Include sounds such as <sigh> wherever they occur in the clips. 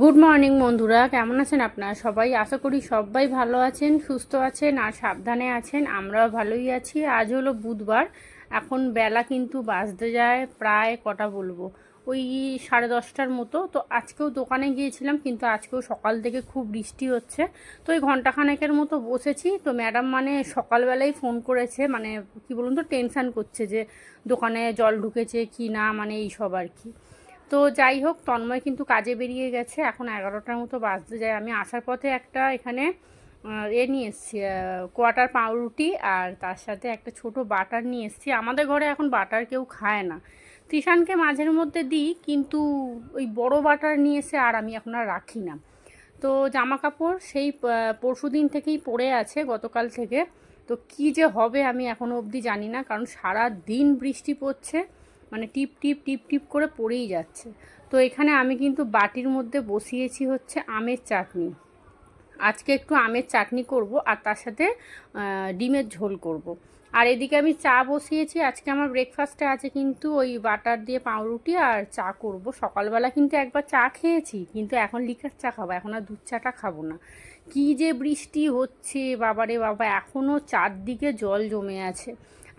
Good morning বন্ধুরা। কেমন আছেন আপনারা সবাই? আশা করি সবাই ভালো আছেন, সুস্থ আছেন আর সাবধানে আছেন। আমরাও ভালোই আছি। আজ হলো বুধবার। এখন বেলা কিন্তু বাজতে যায় প্রায় কটা বলব। ওই সাড়ে দশটার মতো। তো আজকেও দোকানে গিয়েছিলাম, কিন্তু আজকেও সকাল থেকে খুব বৃষ্টি হচ্ছে। তো ওই ঘন্টাখানেকের মতো বসেছি। তো ম্যাডাম মানে সকালবেলাই ফোন করেছে মানে কি বলুন তো, টেনশান করছে যে দোকানে জল ঢুকেছে কি না মানে এই সব আর কি। তো যাই হোক, তন্ময় কিন্তু কাজে বেরিয়ে গেছে। এখন এগারোটার মতো বাজতে যায়। আমি আসার পথে একটা এখানে এ নিয়ে এসেছি কোয়াটার পাউরুটি আর তার সাথে একটা ছোট বাটার নিয়ে এসেছি। আমাদের ঘরে এখন বাটার কেউ খায় না। তৃষানকে মাঝের মধ্যে দিই, কিন্তু ওই বড় বাটার নিয়ে এসে আর আমি এখন আর রাখি না। তো জামা কাপড় সেই পরশু দিন থেকেই পড়ে আছে গতকাল থেকে। তো কি যে হবে আমি এখনও অবধি জানি না, কারণ সারা দিন বৃষ্টি পড়ছে। মানে টিপ টিপ টিপ টিপ করে পড়েই যাচ্ছে। তো এখানে আমি কিন্তু বাটির মধ্যে বসিয়েছি হচ্ছে আমের চাটনি। আজকে একটু আমের চাটনি করব আর তার সাথে ডিমের ঝোল করব। আর এদিকে আমি চা বসিয়েছি। আজকে আমার ব্রেকফাস্টে আছে কিন্তু ওই বাটার দিয়ে পাউরুটি আর চা করব। সকালবেলা কিন্তু একবার চা খেয়েছি, কিন্তু এখন লিকার চা খাব। এখন আর দুধ চাটা খাব না। কি যে বৃষ্টি হচ্ছে, বাবারে বাবা এখনও চারদিকে জল জমে আছে।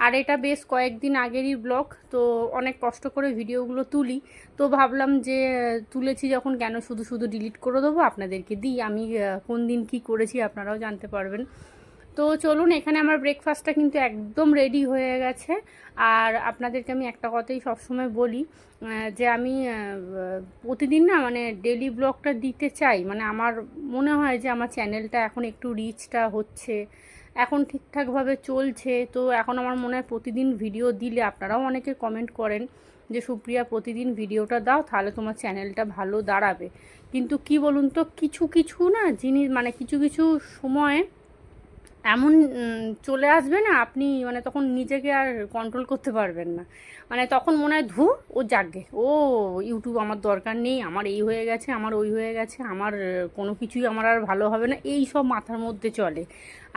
আর এটা বেশ কয়েকদিন আগেরই ব্লগ, তো অনেক কষ্ট করে ভিডিওগুলো তুলি। তো ভাবলাম যে, তুলেছি যখন, কেন শুধু শুধু ডিলিট করে দেবো? আপনাদেরকে দিই। আমি কোন দিন কি করেছি আপনারাও জানতে পারবেন। তো চলুন, এখানে আমার ব্রেকফাস্টটা কিন্তু একদম রেডি হয়ে গেছে। আর আপনাদেরকে আমি একটা কথাই সবসময় বলি যে আমি প্রতিদিন না মানে ডেলি ব্লগটা দিতে চাই। মানে আমার মনে হয় যে, আমার চ্যানেলটা এখন একটু রিচটা হচ্ছে। এখন ঠিকঠাকভাবে চলছে। তো এখন আমার মনে হয় প্রতিদিন ভিডিও দিলে আপনারাও অনেকে কমেন্ট করেন যে, সুপ্রিয়া, প্রতিদিন ভিডিওটা দাও, তাহলে তোমার চ্যানেলটা ভালো দাঁড়াবে। কিন্তু কি বলুন তো, কিছু কিছু না, জিনিস মানে কিছু কিছু সময় এমন চলে আসবে না, আপনি মানে তখন নিজেকে আর কন্ট্রোল করতে পারবেন না। মানে তখন মনে হয় ধু ও জাগে ও ইউটিউব আমার দরকার নেই, আমার এই হয়ে গেছে, আমার ওই হয়ে গেছে, আমার কোনো কিছুই আমার আর ভালো হবে না, এই সব মাথার মধ্যে চলে।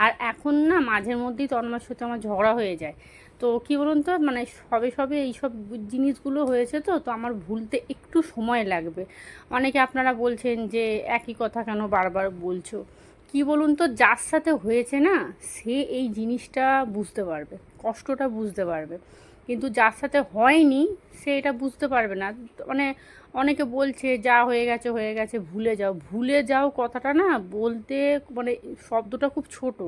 আর এখন না, মাঝের মধ্যেই তন্মার সাথে আমার ঝগড়া হয়ে যায়। তো কি বলুন তো মানে সবে সবে এই সব জিনিসগুলো হয়েছে তো তো আমার ভুলতে একটু সময় লাগবে। অনেকে আপনারা বলছেন যে, একই কথা কেন বারবার বলছো? কি বলুন তো, যার সাথে হয়েছে না, সে এই জিনিসটা বুঝতে পারবে, কষ্টটা বুঝতে পারবে। কিন্তু যার সাথে হয়নি, সে এটা বুঝতে পারবে না। মানে অনেকে বলছে, যা হয়ে গেছে হয়ে গেছে, ভুলে যাও। ভুলে যাও কথাটা না, বলতে মানে শব্দটা খুব ছোট।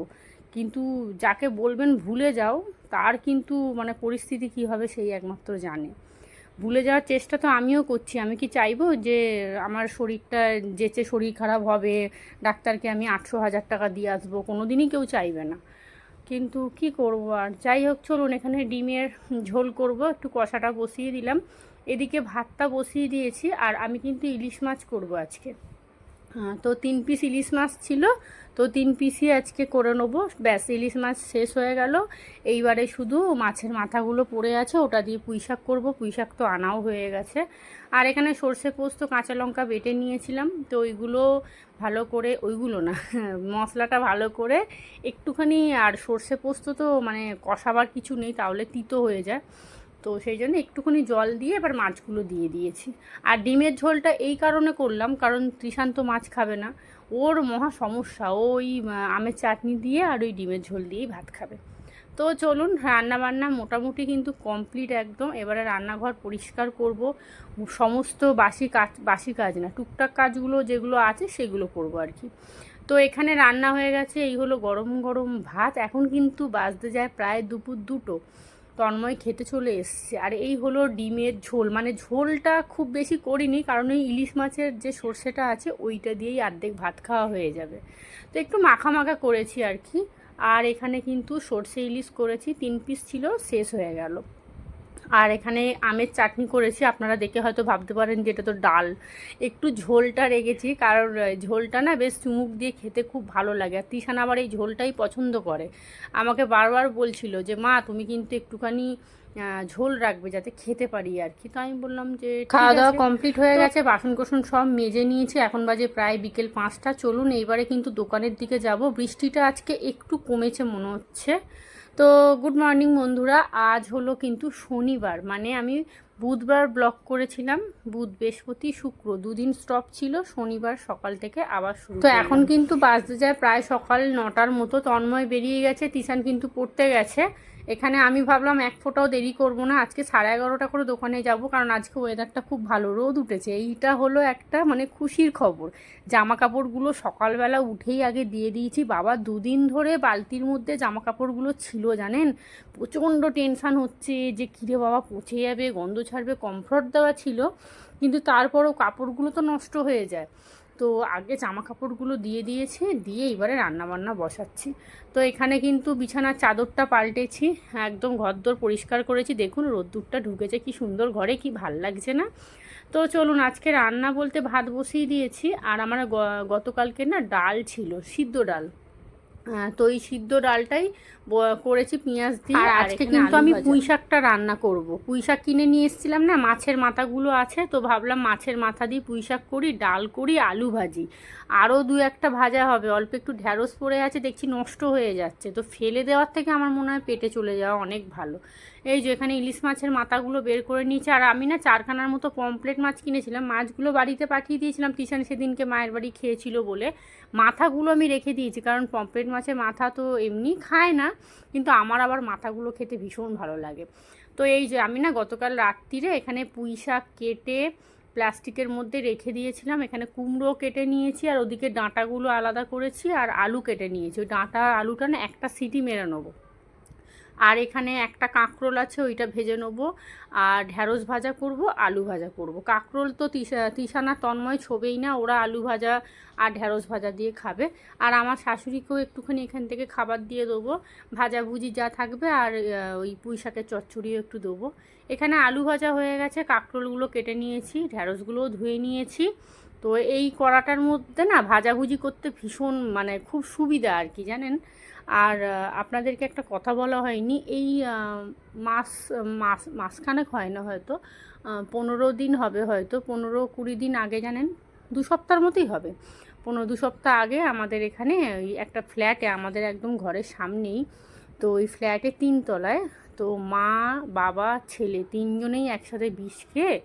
কিন্তু যাকে বলবেন ভুলে যাও, তার কিন্তু মানে পরিস্থিতি কী হবে, সেই একমাত্র জানে। ভুলে যাওয়ার চেষ্টা তো আমিও করছি। আমি কি চাইব যে আমার শরীরটা যেচে শরীর খারাপ হবে, ডাক্তারকে আমি আটশো হাজার টাকা দিয়ে আসব কোনো দিনই কেউ চাইবে না। কিন্তু কি করব আর? যাই হোক, চলুন এখানে ডিমের ঝোল করব। একটু কষাটা বসিয়ে দিলাম। এদিকে ভাতটা বসিয়ে দিয়েছি আর আমি কিন্তু ইলিশ মাছ করব আজকে। তো তিন পিস ইলিশ মাছ ছিল। তো তিন পিসই আজকে করে নেব। ব্যাস, ইলিশ মাছ শেষ হয়ে গেল। এইবারে শুধু মাছের মাথাগুলো পড়ে আছে, ওটা দিয়ে পুঁই শাক করব। পুঁই শাক তো আনাও হয়ে গেছে। আর এখানে সর্ষে পোস্ত, কাঁচা লঙ্কা বেটে নিয়েছিলাম। তো ওইগুলো ভালো করে, ওইগুলো না, <laughs> মশলাটা ভালো করে একটুখানি, আর সর্ষে পোস্ত তো মানে কষাবার কিছু নেই, তাহলে তিতো হয়ে যায়। তো সেই জন্য একটুখানি জল দিয়ে এবার মাছগুলো দিয়ে দিয়েছি। আর ডিমের ঝোলটা এই কারণে করলাম, কারণ তৃষান্ত মাছ খাবে না। ওর মহা সমস্যা ওই আমের চাটনি দিয়ে আর ওই ডিমের ঝোল দিয়েই ভাত খাবে। তো চলুন রান্না বান্না মোটামুটি কিন্তু কমপ্লিট একদম। এবারে রান্নাঘর পরিষ্কার করব। সমস্ত বাসি কাজ বাসি কাজ না, টুকটাক কাজগুলো যেগুলো আছে সেগুলো করব আর কি। তো এখানে রান্না হয়ে গেছে, এই হলো গরম গরম ভাত। এখন কিন্তু বাজতে যায় প্রায় দুপুর দুটো। তন্ময় খেতে চলে এসছে। আর এই হলো ডিমের ঝোল। মানে ঝোলটা খুব বেশি করিনি, কারণ ওই ইলিশ মাছের যে সর্ষেটা আছে, ওইটা দিয়েই অর্ধেক ভাত খাওয়া হয়ে যাবে। তো একটু মাখা মাখা করেছি আর কি। আর এখানে কিন্তু সর্ষে ইলিশ করেছি, তিন পিস ছিল, শেষ হয়ে গেল। আর এখানে আমের চাটনি করেছি আপনারা দেখে হয়তো ভাবতে পারেন যে এটা তো ডাল। একটু ঝোলটা রেখেছি কারণ ঝোলটা না বেশ চুমুক দিয়ে খেতে খুব ভালো লাগে। আর তিশান আবার এই ঝোলটাই পছন্দ করে। আমাকে বারবার বলছিল যে মা তুমি কিন্তু একটুখানি ঝোল রাখবে যাতে খেতে পারি আর কি। তো আমি বললাম যে খাওয়া দাওয়া কমপ্লিট হয়ে গেছে? বাসন কোসন সব মেজে নিয়েছি এখন বাজে প্রায় বিকেল পাঁচটা। চলুন এইবারে কিন্তু দোকানের দিকে যাব। বৃষ্টিটা আজকে একটু কমেছে মনে হচ্ছে। তো গুড মর্নিং বন্ধুরা আজ হলো কিন্তু শনিবার। মানে আমি বুধবার ব্লক করেছিলাম বুধ বৃহস্পতি শুক্র দুদিন স্টপ ছিল শনিবার সকাল থেকে আবার শুরু তো এখন কিন্তু বাজতে যায় প্রায় সকাল নটার মতো তন্ময় বেরিয়ে গেছে টিশান কিন্তু পড়তে গেছে। এখানে আমি ভাবলাম এক ফোঁটাও দেরি করব না। আজকে সাড়ে এগারোটা করে দোকানে যাব, কারণ আজকে ওয়েদারটা খুব ভালো, রোদ উঠেছে। এইটা হলো একটা মানে খুশির খবর। জামা কাপড়গুলো সকালবেলা উঠেই আগে দিয়ে দিয়েছি। বাবা দুদিন ধরে বালতির মধ্যে জামা কাপড়গুলো ছিল, জানেন? প্রচণ্ড টেনশান হচ্ছে যে, কিরে বাবা, পচে যাবে, গন্ধ ছাড়বে কমফর্ট দেওয়া ছিল। কিন্তু তারপরও কাপড়গুলো তো নষ্ট হয়ে যায়। তো আগে জামা কাপড়গুলো দিয়ে দিয়েছে, দিয়ে এবারে রান্নাবান্না বসাচ্ছি। তো এখানে কিন্তু বিছানার চাদরটা পাল্টেছি, একদম ঘরদোর পরিষ্কার করেছি। দেখুন, রোদ্দুরটা ঢুকেছে, কি সুন্দর ঘরে, কি ভালো লাগছে না? তো চলুন, আজকে রান্না বলতে ভাত বসিয়ে দিয়েছি। আর আমার গতকালকে না ডাল ছিল, সিদ্ধ ডাল। তো এই সিদ্ধ ডালটাই করেছি পেঁয়াজ দিয়ে। আর আজকে কিন্তু আমি পুঁই শাকটা রান্না করব। পুঁই শাক কিনে নিয়ে এসেছিলাম না মাছের মাথাগুলো আছে তো ভাবলাম মাছের মাথা দিয়ে পুঁই শাক করি ডাল করি আলু ভাজি। আরও দু একটা ভাজা হবে অল্প একটু ঢ্যাঁড়স পড়ে আছে দেখছি নষ্ট হয়ে যাচ্ছে। তো ফেলে দেওয়ার থেকে আমার মনে হয় পেটে চলে যাওয়া অনেক ভালো। এই যে এখানে ইলিশ মাছের মাথাগুলো বের করে নিয়েছি আর আমি না চারখানার মতো পমপ্লেট মাছ কিনেছিলাম। মাছগুলো বাড়িতে পাঠিয়ে দিয়েছিলাম টিশান সেদিনকে মায়ের বাড়ি খেয়েছিল বলে। মাথাগুলো আমি রেখে দিয়েছি কারণ পমপ্লেট মাছের মাথা তো এমনি খায় না। কিন্তু আমার আবার মাথাগুলো খেতে ভীষণ ভালো লাগে। তো এই যে আমি না গতকাল রাত্রিরে এখানে পুঁই শাক কেটে প্লাস্টিকের মধ্যে রেখে দিয়েছিলাম। এখানে কুমড়ো কেটে নিয়েছি আর ওদিকে ডাঁটাগুলো আলাদা করেছি আর আলু কেটে নিয়েছি। ওই ডাঁটা আলুটা না একটা সিটি মেরে নেব। আর এখানে একটা কাঁকরোল আছে, ওইটা ভেজে নেব। আর ঢ্যাঁড়স ভাজা করব, আলু ভাজা করব। কাঁকরোল তো তিসা তিসানা তন্ময় ছবেই না, ওরা আলু ভাজা আর ঢ্যাঁড়স ভাজা দিয়ে খাবে। আর আমার শাশুড়িকেও একটুখানি এখান থেকে খাবার দিয়ে দেবো। ভাজাভুজি যা থাকবে আর ওই পুঁই শাকের চচ্চড়িও একটু দেবো। এখানে আলু ভাজা হয়ে গেছে, কাঁকরোলগুলো কেটে নিয়েছি ঢ্যাঁড়সগুলোও ধুয়ে নিয়েছি। তো এই কড়াটার মধ্যে না ভাজাভুজি করতে ভীষণ মানে খুব সুবিধা আর কি, জানেন? আর আপনাদেরকে একটা কথা বলা হয়নি। এই মাস মাস, মাসখানেক হয় না হয়তো পনেরো দিন হবে হয়তো, পনেরো কুড়ি দিন আগে জানেন, দু সপ্তাহের মতোই হবে। পনেরো, দু সপ্তাহ আগে আমাদের এখানে একটা ফ্ল্যাটে আমাদের একদম ঘরের সামনেই, তো ওই ফ্ল্যাটে তিনতলায়, তো মা, বাবা, ছেলে তিনজনেই একসাথে বিষ খেয়ে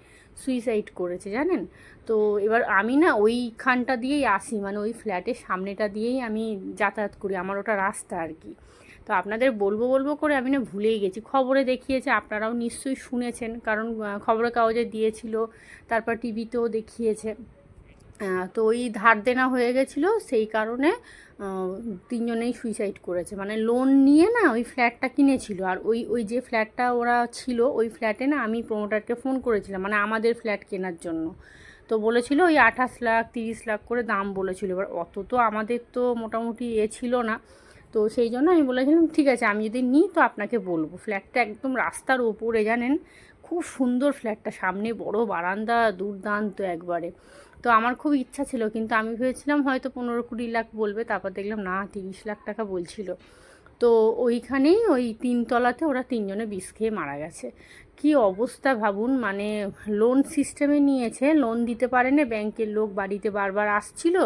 সুইসাইড করেছে, জানেন? তো এবার আমি না ওইখানটা দিয়েই আসি মানে ওই ফ্ল্যাটের সামনেটা দিয়েই আমি যাতায়াত করি, আমার ওটা রাস্তা আর কি। তো আপনাদের বলব বলব করে আমি না ভুলেই গেছি। খবরে দেখিয়েছে, আপনারাও নিশ্চয়ই শুনেছেন, কারণ খবরের কাগজে দিয়েছিল, তারপর টিভিতেও দেখিয়েছে। তো ওই ধার দেনা হয়ে গেছিল, সেই কারণে তিনজনেই সুইসাইড করেছে। মানে লোন নিয়ে না ওই ফ্ল্যাটটা কিনেছিল। আর ওই ওই যে ফ্ল্যাটটা ওরা ছিল, ওই ফ্ল্যাটে না আমি প্রোমোটারকে ফোন করেছিলাম মানে আমাদের ফ্ল্যাট কেনার জন্য। তো বলেছিল ওই আঠাশ লাখ, তিরিশ লাখ করে দাম বলেছিল। এবার অত তো আমাদের তো মোটামুটি এ ছিল না। তো সেই জন্য আমি বলেছিলাম, ঠিক আছে, আমি যদি নিই তো আপনাকে বলব। ফ্ল্যাটটা একদম রাস্তার ওপরে, জানেন? খুব সুন্দর ফ্ল্যাটটা সামনে বড় বারান্দা, দুর্দান্ত একবারে। তো আমার খুব ইচ্ছা ছিল, কিন্তু আমি ভেবেছিলাম হয়তো পনেরো কুড়ি লাখ বলবে, তারপর দেখলাম না, তিরিশ লাখ টাকা বলছিল। তো ওইখানেই ওই তিনতলাতে ওরা তিনজনে বিষ খেয়ে মারা গেছে। কি অবস্থা ভাবুন মানে লোন সিস্টেমে নিয়েছে লোন দিতে পারে না ব্যাংকের লোক বাড়িতে বারবার আসছিল,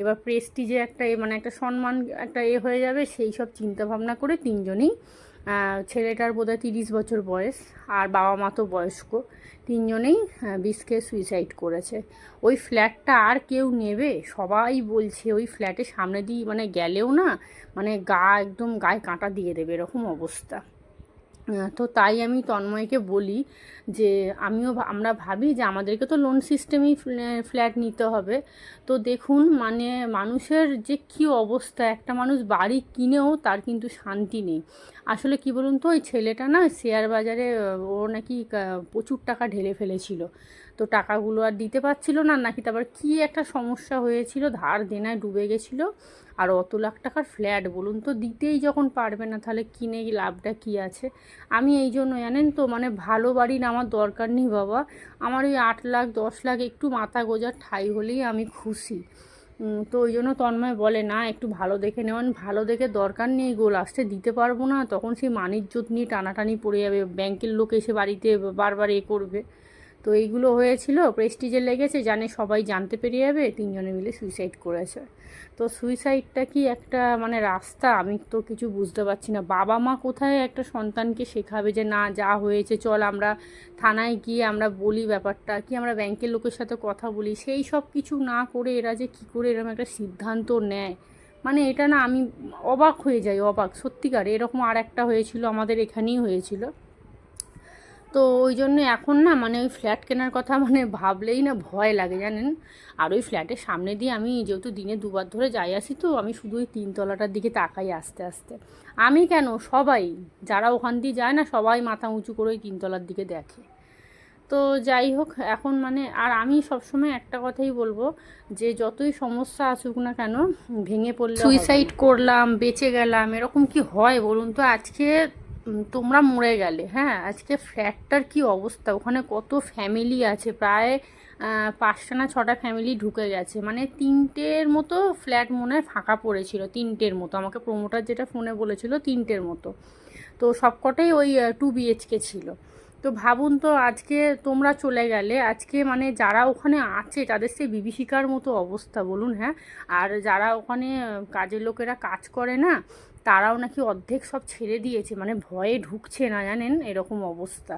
এবার প্রেস্টিজে একটা মানে একটা সম্মান, একটা এ হয়ে যাবে, সেই সব চিন্তা ভাবনা করে তিনজনেই ছেলেটার বোধহয় তিরিশ বছর বয়স আর বাবা মা তো বয়স্ক। তিনজনেই বিষকে বিষ সুইসাইড করেছে। ওই ফ্ল্যাটটা আর কেউ নেবে? সবাই বলছে ওই ফ্ল্যাটে সামনে দিয়ে মানে গেলেও না মানে গা একদম গায়ে কাঁটা দিয়ে দেবে, এরকম অবস্থা। তো তাই আমি তন্ময়কে বলি যে আমিও আমরা ভাবি যে আমাদেরকে তো লোন সিস্টেমেই ফ্ল্যাট নিতে হবে। তো দেখুন মানে মানুষের যে কি অবস্থা, একটা মানুষ বাড়ি কিনেও তার কিন্তু শান্তি নেই। আসলে কি বলুন তো, ওই ছেলেটা না শেয়ার বাজারে ও নাকি প্রচুর টাকা ঢেলে ফেলেছিল। তো টাকাগুলো আর দিতে পারছিল না, নাকি তারপর কি একটা সমস্যা হয়েছিল, ধার দেনায় ডুবে গেছিল। আর অত লাখ টাকার ফ্ল্যাট বলুন তো, দিতেই যখন পারবে না, তাহলে কিনে লাভটা কি আছে? আমি এই জন্য, জানেন তো মানে ভালো বাড়ির আমার দরকার নেই বাবা। আমার ওই আট লাখ, দশ লাখ একটু মাথা গোজার ঠাই হলেই আমি খুশি। তো ওই জন্য তন্ময় বলে, না, একটু ভালো দেখে নেওয়ান, ভালো দেখে দরকার নেই গো লাস্টে দিতে পারব না। তখন সেই মানিজ্যত নিয়ে টানাটানি পড়ে যাবে, ব্যাংকের লোক এসে বাড়িতে বারবার এ করবে। তো এইগুলো হয়েছিল প্রেস্টিজে লেগেছে, জানে সবাই জানতে পেরে যাবে, তিনজনে মিলে সুইসাইড করেছে। তো সুইসাইডটা কি একটা মানে রাস্তা? আমি তো কিছু বুঝতে পারছি না। বাবা মা কোথায় একটা সন্তানকে শেখাবে যে, না, যা হয়েছে, চল আমরা থানায় গিয়ে আমরা বলি ব্যাপারটা, কি আমরা ব্যাংকের লোকের সাথে কথা বলি? সেই সব কিছু না করে এরা যে কী করে এরকম একটা সিদ্ধান্ত নেয়। মানে এটা না আমি অবাক হয়ে যাই, অবাক। সত্যিকার, এরকম আর একটা হয়েছিল, আমাদের এখানেই হয়েছিল। তো ওই জন্য এখন না মানে ওই ফ্ল্যাট কেনার কথা মানে ভাবলেই না ভয় লাগে জানেন? আর ওই ফ্ল্যাটের সামনে দিয়ে আমি যেহেতু দিনে দুবার ধরে যাই আসি তো আমি শুধু ওই তিনতলাটার দিকে তাকাই আস্তে আস্তে। আমি কেন? সবাই যারা ওখান দিয়ে যায় না সবাই মাথা উঁচু করে ওই তিনতলার দিকে দেখে। তো যাই হোক এখন মানে আর আমি সবসময় একটা কথাই বলব যে যতই সমস্যা আসুক না কেন ভেঙে পড়লে সুইসাইড করলাম বেঁচে গেলাম এরকম কি হয় বলুন তো? আজকে তোমরা মরে গেলে। হ্যাঁ আজকে ফ্ল্যাটটার কি অবস্থা? ওখানে কত ফ্যামিলি আছে? প্রায় পাঁচটা না ছটা ফ্যামিলি ঢুকে গেছে। মানে তিনটের মতো ফ্ল্যাট মনে হয় ফাঁকা পড়েছিল, তিনটের মতো। আমাকে প্রোমোটার যেটা ফোনে বলেছিল, তিনটের মতো। তো সবকটাই ওই টু বিএইচকে ছিল। তো ভাবুন তো, আজকে তোমরা চলে গেলে, আজকে মানে যারা ওখানে আছে, তাদের সেই বিভীষিকার মতো অবস্থা, বলুন হ্যাঁ? আর যারা ওখানে কাজের লোকেরা কাজ করে না তারাও নাকি অর্ধেক সব ছেড়ে দিয়েছে মানে ভয়ে ঢুকছে না, জানেন? এরকম অবস্থা।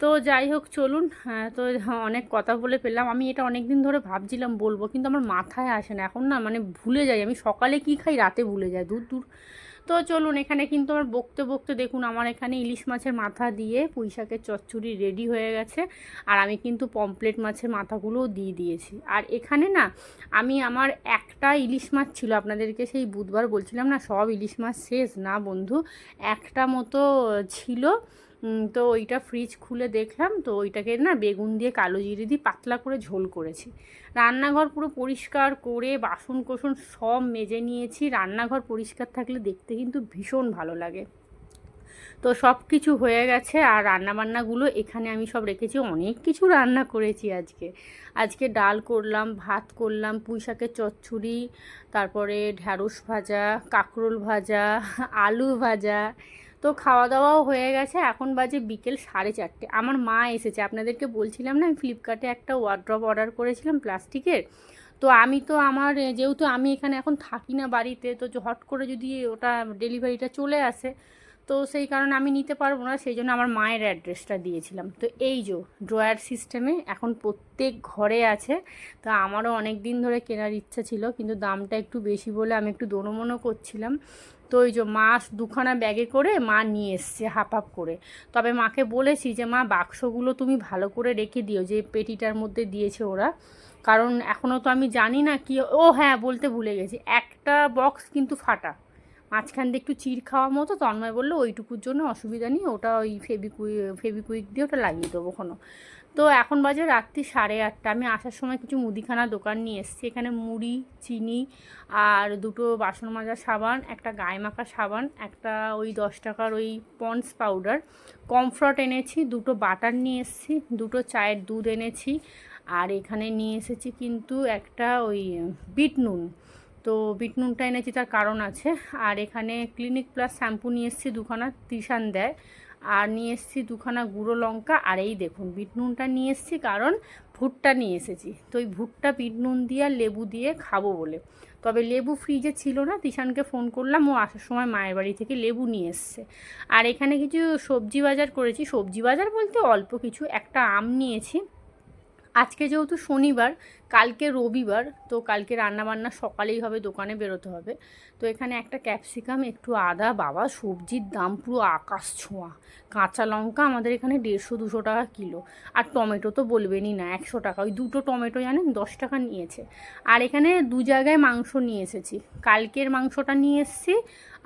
তো যাই হোক, চলুন হ্যাঁ তো অনেক কথা বলে পেলাম আমি এটা অনেক দিন ধরে ভাবছিলাম বলব, কিন্তু আমার মাথায় আসে না। এখন না মানে ভুলে যাই। আমি সকালে কি খাই, রাতে ভুলে যাই। দূর দূর। তো চলুন, এখানে কিন্তু আমার বকতে বকতে দেখুন, আমার এখানে ইলিশ মাছের মাথা দিয়ে পুঁইশাকের চচ্চড়ি রেডি হয়ে গেছে। আর আমি কিন্তু পমপ্লেট মাছের মাথাগুলোও দিয়ে দিয়েছি। আর এখানে না, আমি আমার একটা ইলিশ মাছ ছিল, আপনাদেরকে সেই বুধবার বলছিলাম না, সব ইলিশ মাছ শেষ না বন্ধু, একটা মতো ছিল। তো ওইটা ফ্রিজ খুলে দেখলাম, তো ওইটাকে না বেগুন দিয়ে কালো জিরে দিয়ে পাতলা করে ঝোল করেছি। রান্নাঘর পুরো পরিষ্কার করে বাসন কোসন সব মেজে নিয়েছি, রান্নাঘর পরিষ্কার থাকলে দেখতে কিন্তু ভীষণ ভালো লাগে। তো সব কিছু হয়ে গেছে আর রান্নাবান্নাগুলো এখানে আমি সব রেখেছি, অনেক কিছু রান্না করেছি আজকে। আজকে ডাল করলাম, ভাত করলাম, পুঁই শাকের চচ্চড়ি, তারপরে ঢ্যাঁড়স ভাজা, কাঁকরোল ভাজা, আলু ভাজা তো খাওয়া দাওয়াও হয়ে গেছে। এখন বাজে বিকেল সাড়ে চারটে। আমার মা এসেছে। আপনাদেরকে বলছিলাম না, আমি ফ্লিপকার্টে একটা ওয়ার্ড্রপ অর্ডার করেছিলাম প্লাস্টিকের। তো আমি তো আমার, যেহেতু আমি এখানে এখন থাকি না বাড়িতে, তো হট করে যদি ওটা ডেলিভারিটা চলে আসে, তো সেই কারণে আমি নিতে পারব না। সেই জন্য আমার মায়ের অ্যাড্রেসটা দিয়েছিলাম। তো এই যে ড্রয়ার সিস্টেমে এখন প্রত্যেক ঘরে আছে। তা আমারও অনেক দিন ধরে কেনার ইচ্ছা ছিল, কিন্তু দামটা একটু বেশি বলে আমি একটু দোনোমনো করছিলাম। তো ওই যে মা দুখানা ব্যাগে করে মা নিয়ে এসছে হাফ হাফ করে। তবে মাকে বলেছি যে, মা, বাক্সগুলো তুমি ভালো করে রেখে দিও, যে পেটিটার মধ্যে দিয়েছে ওরা। কারণ এখনও তো আমি জানি না কি ও হ্যাঁ বলতে ভুলে গেছি। একটা বক্স কিন্তু ফাটা। মাঝখান দিয়ে একটু চির খাওয়ার মতো, তন্ময় বলল, ওইটুকুর জন্য অসুবিধা নেই, ওটা ওই ফেবিকুই ফেবিকুইক দিয়ে ওটা লাগিয়ে দেবো কোনো তো এখন বাজে রাত্রি সাড়ে আটটা। আমি আসার সময় কিছু মুদিখানা দোকান নিয়ে এসেছি। এখানে মুড়ি, চিনি আর দুটো বাসন মাজার সাবান, একটা গায়ে মাখা সাবান, একটা ওই দশ টাকার ওই পন্স পাউডার। কমফর্ট এনেছি, দুটো বাটার নিয়ে এসেছি, দুটো চায়ের দুধ এনেছি আর এখানে নিয়ে এসেছি কিন্তু একটা ওই বিট নুন। তো বিট নুনটা এনেছি, তার কারণ আছে। আর এখানে ক্লিনিক প্লাস শ্যাম্পু নিয়ে এসেছি দুখানা তিসান দেয়। আর নিয়ে এসেছি দুখানা গুঁড়ো লঙ্কা। আর এই দেখুন, বিট নুনটা নিয়ে এসেছি কারণ ভুট্টা নিয়ে এসেছি। তো ওই ভুট্টা, বিট নুন দিয়ে লেবু দিয়ে খাব বলে। তবে লেবু ফ্রিজে ছিল না, তিশানকে ফোন করলাম। ও আসার সময় মায়ের বাড়ি থেকে লেবু নিয়ে এসছে। আর এখানে কিছু সবজি বাজার করেছি। সবজি বাজার বলতে অল্প কিছু। একটা আম নিয়েছি। আজকে যেহেতু শনিবার, কালকে রবিবার, তো কালকে রান্নাবান্না সকালেই হবে, দোকানে বেরোতে হবে। তো এখানে একটা ক্যাপসিকাম, একটু আদা, বাবা, সবজির দাম পুরো আকাশ ছোঁয়া। কাঁচা লঙ্কা আমাদের এখানে দেড়শো, দুশো টাকা কিলো। আর টমেটো তো বলবেনই না, একশো টাকা। ওই দুটো টমেটো জানেন, দশ টাকা নিয়েছে। আর এখানে দু জায়গায় মাংস নিয়ে এসেছি। কালকের মাংসটা নিয়ে এসেছি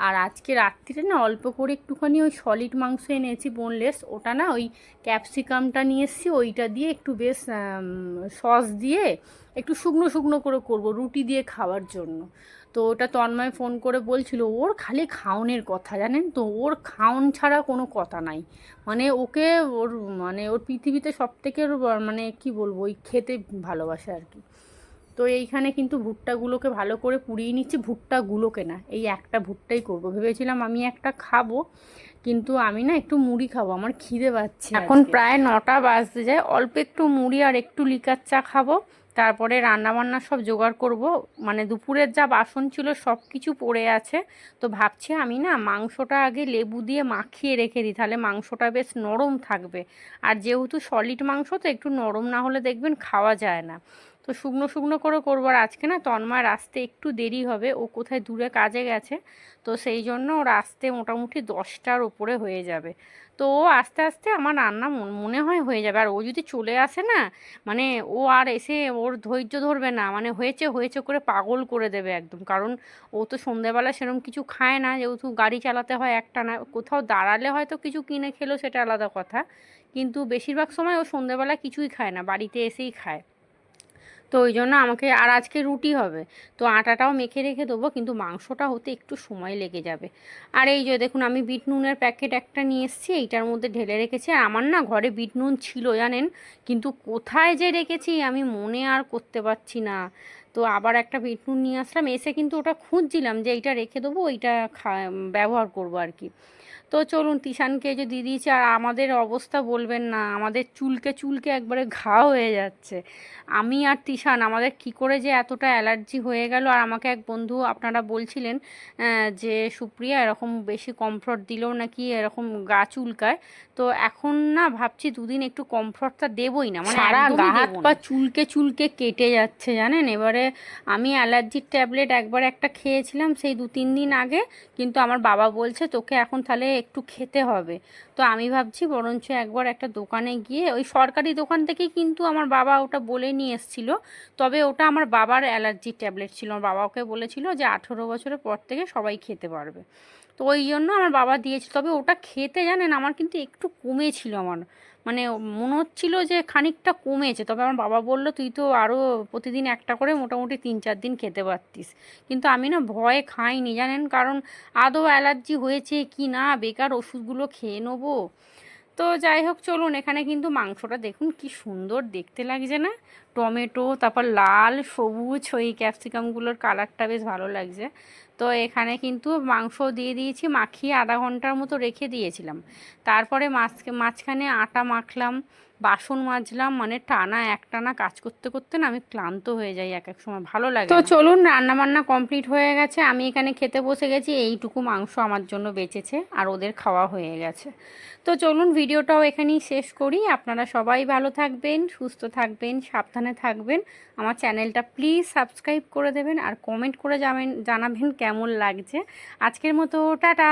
আর আজকে রাত্রিরে না অল্প করে একটুখানি ওই সলিড মাংস এনেছি বোনলেস ওটা না ওই ক্যাপসিকামটা নিয়ে এসেছি, ওইটা দিয়ে একটু বেশ সস দিয়ে একটু শুকনো শুকনো করে করব রুটি দিয়ে খাওয়ার জন্য। তো ওটা তন্ময় ফোন করে বলছিল, ওর খালি খাওনের কথা জানেন তো, ওর খাওন ছাড়া কোনো কথা নাই। মানে ওকে ওর মানে ওর পৃথিবীতে সব থেকে মানে কি বলব, ওই খেতে ভালোবাসে আর কি। তো এইখানে কিন্তু ভুট্টাগুলোকে ভালো করে পুড়িয়ে নিচ্ছি, ভুট্টাগুলোকে না, এই একটা ভুট্টাই করব। ভেবেছিলাম আমি একটা খাব, কিন্তু আমি না একটু মুড়ি খাব, আমার খিদে পাচ্ছে এখন প্রায় নটা বাজতে যায়, অল্প একটু মুড়ি আর একটু লিকার চা খাব, তারপরে রান্নাবান্না সব জোগাড় করব মানে দুপুরের যা বাসন ছিল সব কিছু পড়ে আছে, তো ভাবছি আমি না মাংসটা আগে লেবু দিয়ে মাখিয়ে রেখে দিই, তাহলে মাংসটা বেশ নরম থাকবে। আর যেহেতু সলিড মাংস, তো একটু নরম না হলে দেখবেন খাওয়া যায় না। তো শুকনো শুকনো করে করব আর আজকে না তন্ময়ের আসতে একটু দেরি হবে, ও কোথায় দূরে কাজে গেছে, তো সেই জন্য ওর আসতে মোটামুটি দশটার ওপরে হয়ে যাবে। তো ও আস্তে আস্তে আমার রান্না মন- হয় হয়ে যাবে, আর ও যদি চলে আসে না মানে ও আর এসে ওর ধৈর্য ধরবে না মানে হয়েছে হয়েছে করে পাগল করে দেবে একদম, কারণ ও তো সন্ধেবেলা সেরকম কিছু খায় না, যেহেতু গাড়ি চালাতে হয় একটা না, কোথাও দাঁড়ালে হয়তো কিছু কিনে খেলো সেটা আলাদা কথা, কিন্তু বেশিরভাগ সময় ও সন্ধেবেলা কিছুই খায় না, বাড়িতে এসেই খায়। তো ওই জন্য আমাকে আর আজকে রুটি হবে। তো আটাটাও মেখে রেখে দেবো, কিন্তু মাংসটা হতে একটু সময় লেগে যাবে। আর এই যে দেখুন, আমি বিট নুনের প্যাকেট একটা নিয়ে এসেছি, এইটার মধ্যে ঢেলে রেখেছি। আর আমার না ঘরে বিট নুন ছিল জানেন, কিন্তু কোথায় যে রেখেছি আমি মনে আর করতে পারছি না। তো আবার একটা বিট নুন নিয়ে আসলাম, এসে কিন্তু ওটা খুঁজছিলাম যে এইটা রেখে দেবো, ওইটা খা ব্যবহার করব আর কি। তো চলুন তিশানকে যে দিয়ে দিয়েছি আর আমাদের অবস্থা বলবেন না আমাদের চুলকে চুলকে একবারে ঘা হয়ে যাচ্ছে। আমি আর তিশান আমাদের কি করে যে এতটা অ্যালার্জি হয়ে গেল? আর আমাকে এক বন্ধু আপনারা বলছিলেন যে সুপ্রিয়া এরকম বেশি কমফর্ট দিলেও নাকি এরকম গা চুলকায়। তো এখন না ভাবছি দুদিন একটু কমফর্টটা দেবই না মানে সারা গা হাত পা চুলকে চুলকে কেটে যাচ্ছে জানেন? এবারে আমি অ্যালার্জির ট্যাবলেট একবার একটা খেয়েছিলাম সেই দু তিন দিন আগে কিন্তু আমার বাবা বলছে তোকে এখন তাহলে একটু খেতে হবে। তো আমি ভাবছি বরঞ্চ একবার একটা দোকানে গিয়ে ওই সরকারি দোকান থেকেই কিন্তু আমার বাবা ওটা বলে নিয়ে এসেছিল। তবে ওটা আমার বাবার অ্যালার্জি ট্যাবলেট ছিল। আমার বাবা ওকে বলেছিল যে আঠেরো বছরের পর থেকে সবাই খেতে পারবে। তো ওই জন্য আমার বাবা দিয়েছিল তবে ওটা খেতে জানেন, আমার কিন্তু একটু কমেছিল আমার। মানে মনে হচ্ছিল যে খানিকটা কমেছে। তবে আমার বাবা বলল, তুই তো আরও প্রতিদিন একটা করে মোটামুটি তিন চার দিন খেতে পারতিস। কিন্তু আমি না ভয়ে খাইনি, জানেন? কারণ আদৌ অ্যালার্জি হয়েছে কি না, বেকার ওষুধগুলো খেয়ে নেব। তো যাই হোক, চলুন, এখানে কিন্তু মাংসটা দেখুন কি সুন্দর দেখতে লাগছে না? টমেটো, তারপর লাল, সবুজ, ওই ক্যাপসিকামগুলোর কালারটা বেশ ভালো লাগছে। তো এখানে কিন্তু মাংস দিয়ে দিয়েছি, মাখিয়ে আধা ঘণ্টার মতো রেখে দিয়েছিলাম। তারপরে মাছ মাঝখানে আটা মাখলাম বাসন মাজলাম মানে টানা এক টানা কাজ করতে করতে না আমি ক্লান্ত হয়ে যাই এক এক সময় ভালো লাগে তো চলুন রান্না বান্না কমপ্লিট হয়ে গেছে। আমি এখানে খেতে বসে গেছি এইটুকু মাংস আমার জন্য বেঁচেছে আর ওদের খাওয়া হয়ে গেছে। তো চলুন ভিডিওটাও এখানেই শেষ করি। আপনারা সবাই ভালো থাকবেন সুস্থ থাকবেন সাবধানে থাকবেন। আমার চ্যানেলটা প্লিজ সাবস্ক্রাইব করে দেবেন আর কমেন্ট করে যাবেন জানাবেন কেমন লাগছে। আজকের মতো টাটা!